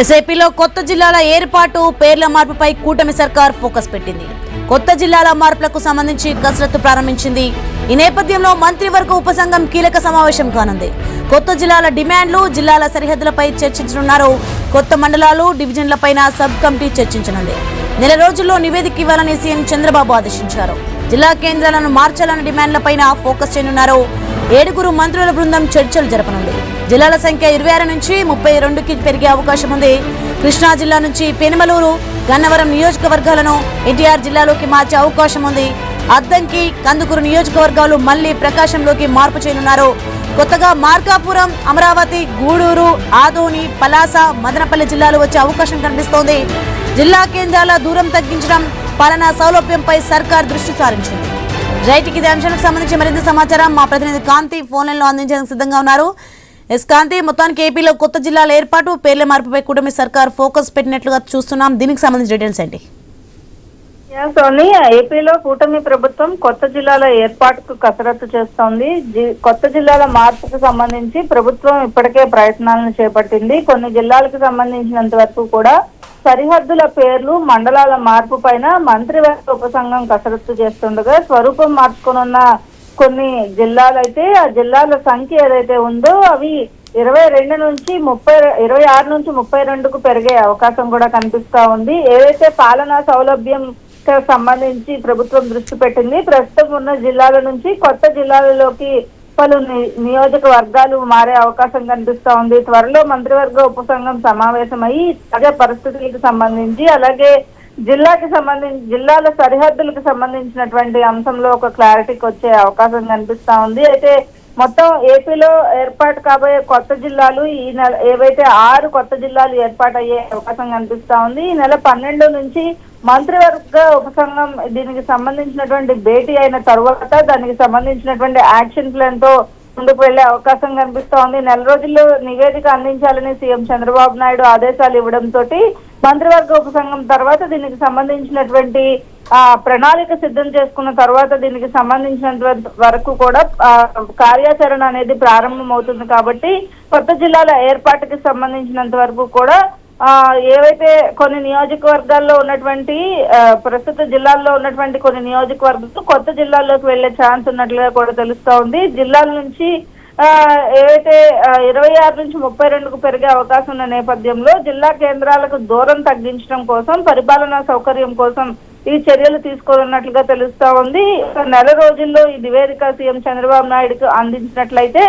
ఎస్ఐపిలో కొత్త జిల్లాల ఏర్పాటు పేర్ల మార్పుపై కూటమి సర్కార్ ఫోకస్ పెట్టింది. కొత్త జిల్లాల మార్పులకు సంబంధించి కసరత్తు ప్రారంభించింది. ఈ నేపథ్యంలో మంత్రివర్గ ఉపసంఘం కీలక సమావేశం కానుంది. కొత్త జిల్లాల డిమాండ్లు జిల్లాల సరిహద్దులపై చర్చించనున్నారు. కొత్త మండలాలు డివిజన్లపైన సబ్ కమిటీ చర్చించనుంది. నెల రోజుల్లో నివేదిక ఇవ్వాలని సీఎం చంద్రబాబు ఆదేశించారు. జిల్లా కేంద్రాలను మార్చాలన్న డిమాండ్లపైన ఫోకస్ చేయనున్నారు. ఏడుగురు మంత్రుల బృందం చర్చలు జరపనుంది. జిల్లాల సంఖ్య ఇరవై ఆరు నుంచి ముప్పై రెండుకి పెరిగే అవకాశం ఉంది. కృష్ణా జిల్లా నుంచి పెనుమలూరు గన్నవరం నియోజకవర్గాలను ఎన్టీఆర్ జిల్లాలోకి మార్చే అవకాశం ఉంది. అద్దంకి కందుకూరు నియోజకవర్గాలు మళ్ళీ ప్రకాశంలోకి మార్పు చేయనున్నారు. కొత్తగా మార్కాపురం అమరావతి గూడూరు ఆదోని పలాస మదనపల్లి జిల్లాలు వచ్చే అవకాశం కనిపిస్తోంది. జిల్లా కేంద్రాల దూరం తగ్గించడం పాలనా సౌలభ్యంపై సర్కార్ దృష్టి సారించింది. రైట్కి ఇది అంశానికి సంబంధించి మరింత సమాచారం మా ప్రతినిధి కాంతి ఫోన్ అందించడానికి సిద్ధంగా ఉన్నారు. ఎస్ కాంతి మొత్తానికి ఏపీలో కొత్త జిల్లాల ఏర్పాటు పేర్ల మార్పుపై కూటమి సర్కార్ ఫోకస్ పెట్టినట్లుగా చూస్తున్నాం. దీనికి సంబంధించిన డీటెయిల్స్ ఏంటి? సోని ఏపీలో కూటమి ప్రభుత్వం కొత్త జిల్లాల ఏర్పాటుకు కసరత్తు చేస్తోంది. జి- కొత్త జిల్లాల మార్పుకు సంబంధించి ప్రభుత్వం ఇప్పటికే ప్రయత్నాలను చేపట్టింది. కొన్ని జిల్లాలకు సంబంధించినంత వరకు కూడా సరిహద్దుల పేర్లు మండలాల మార్పు పైన మంత్రివర్గ ఉపసంఘం కసరత్తు చేస్తుండగా స్వరూపం మార్చుకునున్న కొన్ని జిల్లాలైతే ఆ జిల్లాల సంఖ్య ఏదైతే ఉందో అవి ఇరవై రెండు నుంచి ముప్పై ఇరవై ఆరు నుంచి ముప్పై రెండుకు పెరిగే అవకాశం కూడా కనిపిస్తా ఉంది. ఏదైతే పాలనా సౌలభ్యం సంబంధించి ప్రభుత్వం దృష్టి పెట్టింది ప్రస్తుతం ఉన్న జిల్లాల నుంచి కొత్త జిల్లాలలోకి పలు ని- నియోజకవర్గాలు మారే అవకాశం కనిపిస్తా ఉంది. త్వరలో మంత్రివర్గ ఉపసంఘం సమావేశమై తాజా పరిస్థితులకు సంబంధించి అలాగే జిల్లాకి సంబంధించి జిల్లాల సరిహద్దులకు సంబంధించినటువంటి అంశంలో ఒక క్లారిటీకి వచ్చే అవకాశం కనిపిస్తా ఉంది. అయితే మొత్తం ఏపీలో ఏర్పాటు కాబోయే కొత్త జిల్లాలు ఈ నెల ఏవైతే ఆరు కొత్త జిల్లాలు ఏర్పాటు అయ్యే అవకాశం కనిపిస్తా ఉంది. ఈ నెల పన్నెండు నుంచి మంత్రివర్గ ఉపసంఘం దీనికి సంబంధించినటువంటి భేటీ అయిన తర్వాత దానికి సంబంధించినటువంటి యాక్షన్ ప్లాన్తో ముందుకు వెళ్ళే అవకాశం కనిపిస్తా ఉంది. నెల రోజుల్లో నివేదిక అందించాలని సీఎం చంద్రబాబు నాయుడు ఆదేశాలు ఇవ్వడం తోటి మంత్రివర్గ ఉపసంఘం తర్వాత దీనికి సంబంధించినటువంటి ఆ ప్రణాళిక సిద్ధం చేసుకున్న తర్వాత దీనికి సంబంధించినంత వరకు కూడా ఆ, కార్యాచరణ అనేది ప్రారంభమవుతుంది కాబట్టి కొత్త జిల్లాల ఏర్పాటుకి సంబంధించినంత వరకు కూడా ఆ ఏవైతే కొన్ని నియోజకవర్గాల్లో ఉన్నటువంటి ఆ, ప్రస్తుత జిల్లాల్లో ఉన్నటువంటి కొన్ని నియోజకవర్గాలు కొత్త జిల్లాల్లోకి వెళ్ళే ఛాన్స్ ఉన్నట్లుగా కూడా తెలుస్తా ఉంది. జిల్లాల నుంచి ఏవైతే ఇరవై ఆరు నుంచి ముప్పై రెండుకు పెరిగే అవకాశం ఉన్న నేపథ్యంలో జిల్లా కేంద్రాలకు దూరం తగ్గించడం కోసం పరిపాలనా సౌకర్యం కోసం ఈ చర్యలు తీసుకోనున్నట్లుగా తెలుస్తా ఉంది. నెల రోజుల్లో ఈ నివేదిక సీఎం చంద్రబాబు నాయుడుకు అందించినట్లయితే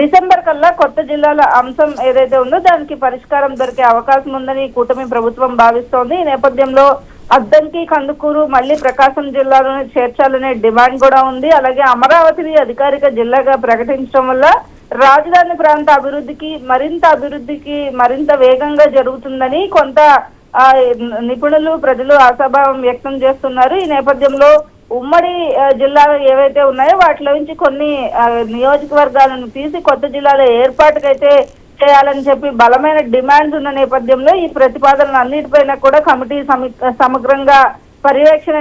డిసెంబర్ కల్లా కొత్త జిల్లాల అంశం ఏదైతే ఉందో దానికి పరిష్కారం దొరికే అవకాశం ఉందని కూటమి ప్రభుత్వం భావిస్తోంది. ఈ నేపథ్యంలో అద్దంకి కందుకూరు మళ్ళీ ప్రకాశం జిల్లాలో చేర్చాలనే డిమాండ్ కూడా ఉంది. అలాగే అమరావతిని అధికారిక జిల్లాగా ప్రకటించడం వల్ల రాజధాని ప్రాంత అభివృద్ధికి మరింత అభివృద్ధికి మరింత వేగంగా జరుగుతుందని కొంత ఆ, నిపుణులు ప్రజలు ఆశాభావం వ్యక్తం చేస్తున్నారు. ఈ నేపథ్యంలో ఉమ్మడి జిల్లాలు ఏవైతే ఉన్నాయో వాటిలో నుంచి కొన్ని నియోజకవర్గాలను తీసి కొత్త జిల్లాల ఏర్పాటుకైతే చేయాలని చెప్పి బలమైన డిమాండ్స్ ఉన్న నేపథ్యంలో ఈ ప్రతిపాదనలు అన్నిటిపైన కూడా కమిటీ సమగ్రంగా పర్యవేక్షణ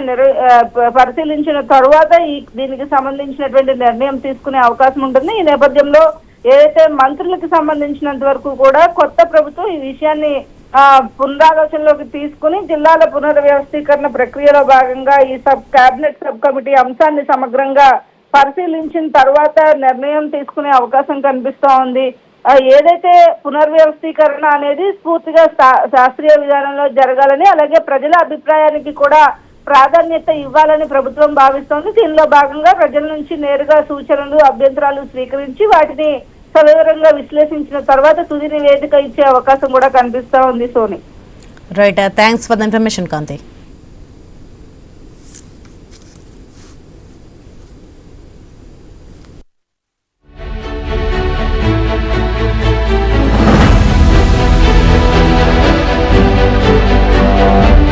పరిశీలించిన తరువాత ఈ దీనికి సంబంధించినటువంటి నిర్ణయం తీసుకునే అవకాశం ఉంటుంది. ఈ నేపథ్యంలో ఏదైతే మంత్రులకు సంబంధించినంత వరకు కూడా కొత్త ప్రభుత్వం ఈ విషయాన్ని పునరాలోచనలోకి తీసుకుని జిల్లాల పునర్వ్యవస్థీకరణ ప్రక్రియలో భాగంగా ఈ సబ్ కేబినెట్ సబ్ కమిటీ అంశాన్ని సమగ్రంగా పరిశీలించిన తర్వాత నిర్ణయం తీసుకునే అవకాశం కనిపిస్తా ఉంది. ఏదైతే పునర్వ్యవస్థీకరణ అనేది స్ఫూర్తిగా శాస్త్రీయ విధానంలో జరగాలని అలాగే ప్రజల అభిప్రాయానికి కూడా ప్రాధాన్యత ఇవ్వాలని ప్రభుత్వం భావిస్తోంది. దీనిలో భాగంగా ప్రజల నుంచి నేరుగా సూచనలు అభ్యంతరాలు స్వీకరించి వాటిని సవివరంగా విశ్లేషించిన తర్వాత తుది నివేదిక ఇచ్చే అవకాశం కూడా కనిపిస్తా ఉంది Soni. Right thanks for the information Kanthi